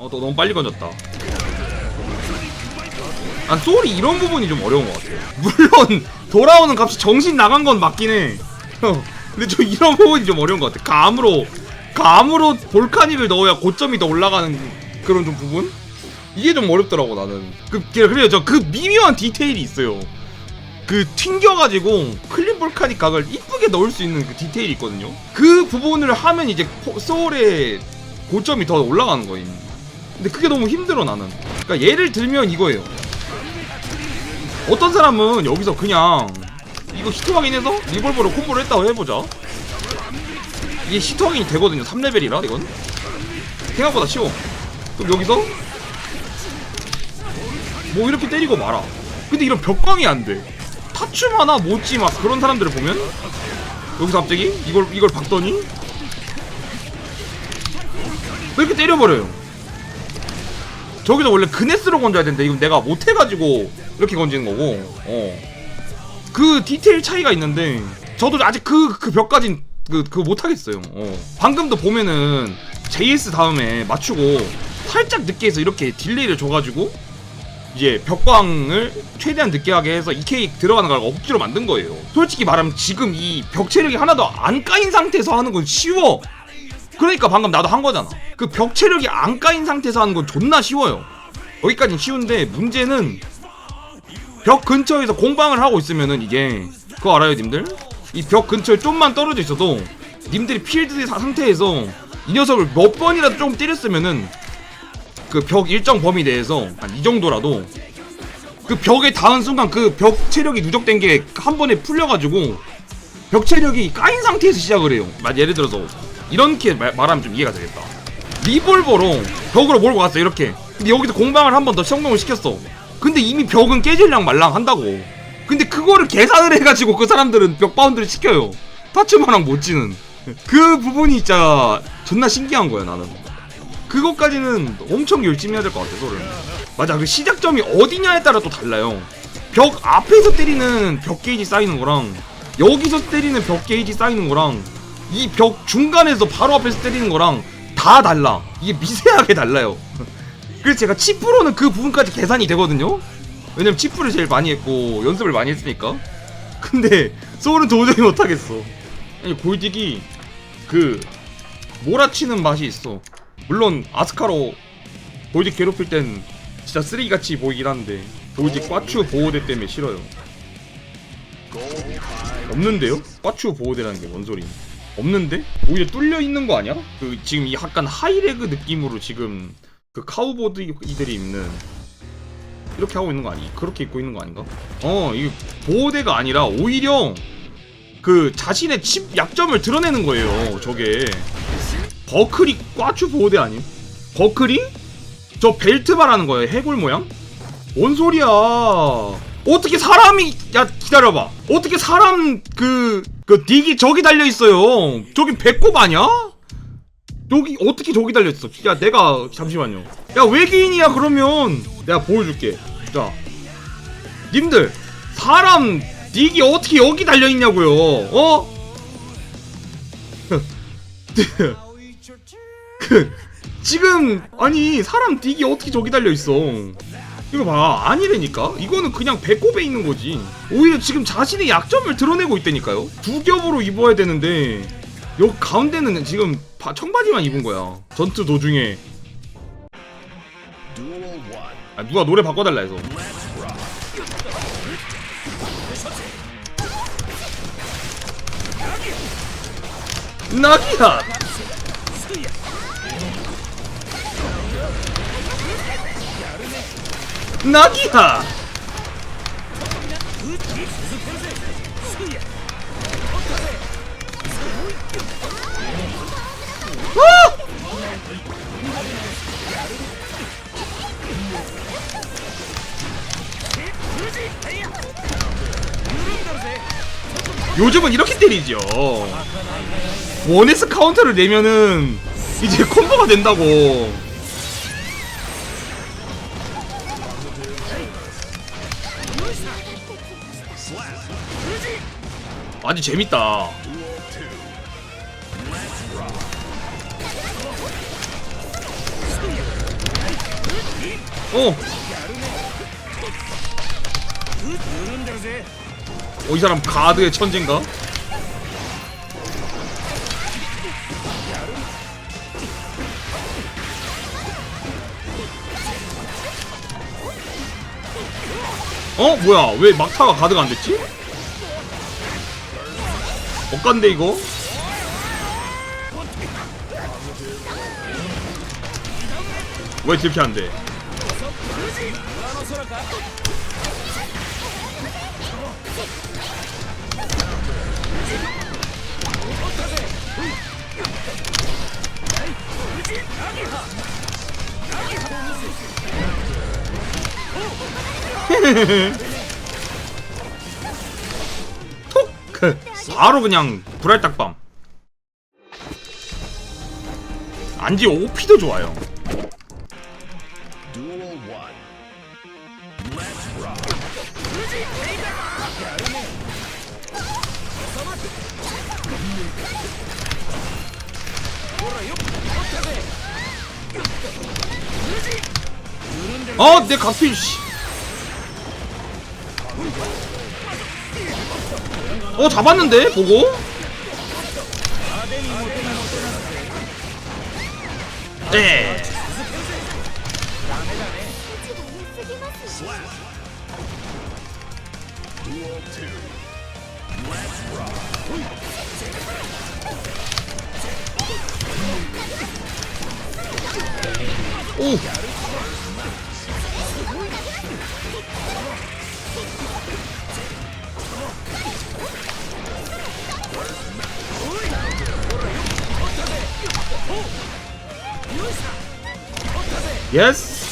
어, 또 너무 빨리 건졌다. 난 소울이 이런 부분이 좀 어려운 것 같아요. 물론 돌아오는 값이 정신 나간 건 맞긴 해. 어, 근데 저 이런 부분이 좀 어려운 것 같아. 감으로 감으로 볼카닉을 넣어야 고점이 더 올라가는 그런 좀 부분? 이게 좀 어렵더라고 나는. 그 그래요 저 그 미묘한 디테일이 있어요. 그 튕겨가지고 클린 볼카닉 각을 이쁘게 넣을 수 있는 그 디테일이 있거든요. 그 부분을 하면 이제 포- 소울의 고점이 더 올라가는 거임. 근데 그게 너무 힘들어 나는. 그러니까 예를 들면 이거예요. 어떤 사람은 여기서 그냥 이거 히트 확인해서 리볼버로 콤보를 했다고 해보자. 이게 히트 확인이 되거든요. 3레벨이라 이건. 생각보다 쉬워. 그럼 여기서 뭐 이렇게 때리고 말아. 근데 이런 벽광이 안 돼. 타춤하나 뭐지 막 그런 사람들을 보면 여기서 갑자기 이걸 이걸 박더니 이렇게 때려버려요. 저기서 원래 그네스로 건져야 되는데 이건 내가 못해가지고 이렇게 건지는 거고 어. 그 디테일 차이가 있는데 저도 아직 그, 그 벽까진 그, 그거 못하겠어요 어. 방금도 보면은 JS 다음에 맞추고 살짝 늦게 해서 이렇게 딜레이를 줘가지고 이제 벽광을 최대한 늦게 하게 해서 EK 들어가는 걸 억지로 만든 거예요 솔직히 말하면 지금 이 벽 체력이 하나도 안 까인 상태에서 하는 건 쉬워 그러니까 방금 나도 한 거잖아. 그 벽 체력이 안 까인 상태에서 하는 건 존나 쉬워요. 여기까지는 쉬운데 문제는 벽 근처에서 공방을 하고 있으면은 이게 그거 알아요, 님들? 이 벽 근처에 좀만 떨어져 있어도 님들이 필드 사- 상태에서 이 녀석을 몇 번이라도 좀 때렸으면은 그 벽 일정 범위 내에서 한 이 정도라도 그 벽에 닿은 순간 그 벽 체력이 누적된 게 한 번에 풀려가지고 벽 체력이 까인 상태에서 시작을 해요. 막 예를 들어서 이렇게 말, 말하면 좀 이해가 되겠다. 리볼버로 벽으로 몰고 갔어 이렇게. 근데 여기서 공방을 한 번 더 성공을 시켰어. 근데 이미 벽은 깨질랑 말랑 한다고. 근데 그거를 계산을 해가지고 그 사람들은 벽 바운드를 시켜요. 타츠마랑 못 지는. 그 부분이 진짜 존나 신기한 거야 나는. 그것까지는 엄청 열심히 해야 될 것 같아 소를. 맞아 그 시작점이 어디냐에 따라 또 달라요. 벽 앞에서 때리는 벽 게이지 쌓이는 거랑 여기서 때리는 벽 게이지 쌓이는 거랑 이 벽 중간에서 바로 앞에서 때리는 거랑 다 달라. 이게 미세하게 달라요. 그래서 제가 치프로는 그 부분까지 계산이 되거든요. 왜냐면 치프를 제일 많이 했고 연습을 많이 했으니까. 근데 소울은 도저히 못하겠어. 아니 골딕이 그 몰아치는 맛이 있어. 물론 아스카로 골딕 괴롭힐 땐 진짜 쓰레기같이 보이긴 한데 골딕 꽈추 보호대 때문에 싫어요. 없는데요? 꽈추 보호대라는 게 뭔 소리? 없는데? 오히려 뚫려 있는 거 아니야? 그 지금 이 약간 하이레그 느낌으로 지금 그 카우보드 이들이 입는 이렇게 하고 있는 거 아니? 그렇게 입고 있는 거 아닌가? 어, 이게 보호대가 아니라 오히려 그 자신의 칩 약점을 드러내는 거예요. 저게 버클이 꽈추 보호대 아님? 버클이? 저 벨트 말하는 거예요. 해골 모양? 뭔 소리야? 어떻게 사람이 야 기다려봐. 어떻게 사람 그 그 딕이 저기 달려 있어요. 저기 배꼽 아니야? 여기 어떻게 저기 달려 있어? 야 내가 잠시만요. 야 외계인이야 그러면 내가 보여줄게. 자, 님들 사람 딕이 어떻게 여기 달려 있냐고요? 어? 그 지금 아니 사람 딕이 어떻게 저기 달려 있어? 이거 봐. 아니라니까? 이거는 그냥 배꼽에 있는 거지. 오히려 지금 자신의 약점을 드러내고 있다니까요. 두 겹으로 입어야 되는데 요 가운데는 지금 바- 청바지만 입은 거야. 전투 도중에. 아, 누가 노래 바꿔달라 해서. 나기야 나기야 요즘은 이렇게 때리죠. 원에스 카운터를 내면은 이제 콤보가 된다고. 아주 재밌다. 어. 어, 이 사람 가드의 천재인가? 어? 뭐야? 왜 막타가 가드가 안 됐지? 엇간데 이거? 왜 이렇게 안 돼? 톡! 그, 바로 그냥 불알딱밤 안지 OP도 좋아요. 어, 내 각필 씨. 어, 잡았는데 보고. 네. 예스.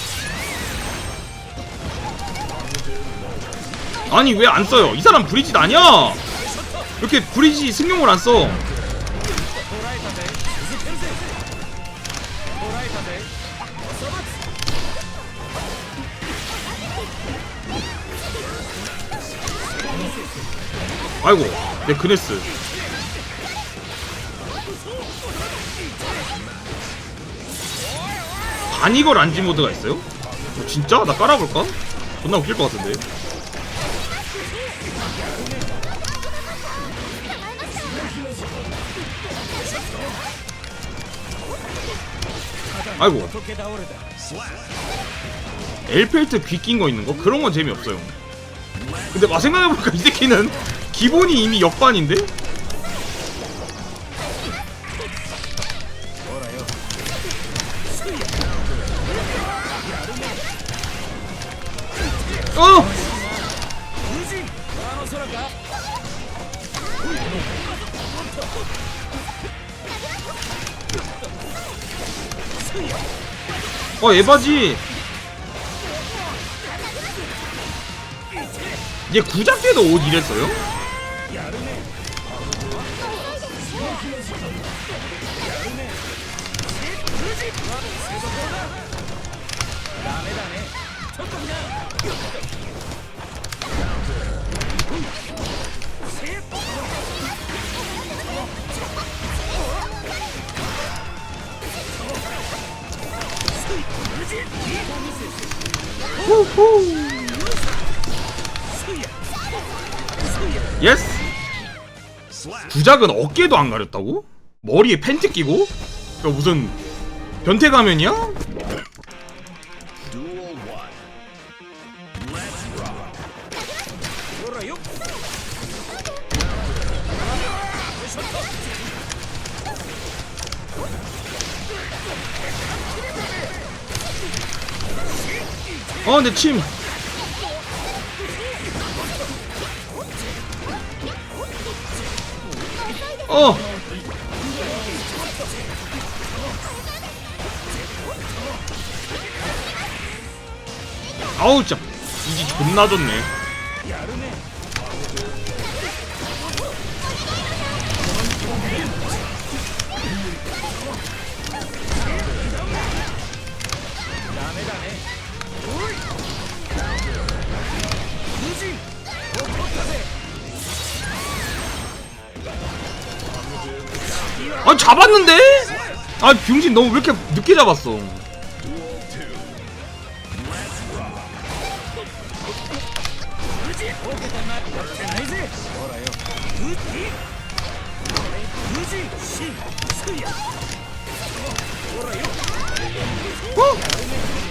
아니 왜 안 써요? 이 사람 브리짓 아니야? 왜 이렇게 브리짓 승용을 안 써? 아이고 내 그네스 바니걸 안지 모드가 있어요? 어, 진짜? 나 깔아볼까? 존나 웃길 것 같은데 아이고 엘펠트 귀 낀 거 있는 거? 그런 건 재미없어요 근데 막 생각해보니까 이 새끼는 기본이 이미 역반인데? 어! 어 에바지 얘 구작 때도 옷 이랬어요? 구작은 어깨도 안 가렸다고? 머리에 팬티 끼고? 그 무슨 변태 가면이야? 어, 내 침. 어. 아우, 진짜. 이지 존나 좋네. 아, 잡았는데? 아, 병신 너무 왜 이렇게 늦게 잡았어? 어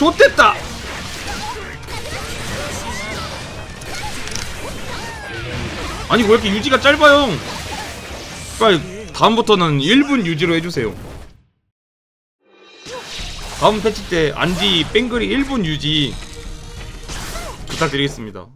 좋됐다! 아니 왜 이렇게 유지가 짧아요? 빨리 다음부터는 1분 유지로 해주세요. 다음 패치 때 안디 뺑글이 1분 유지 부탁드리겠습니다.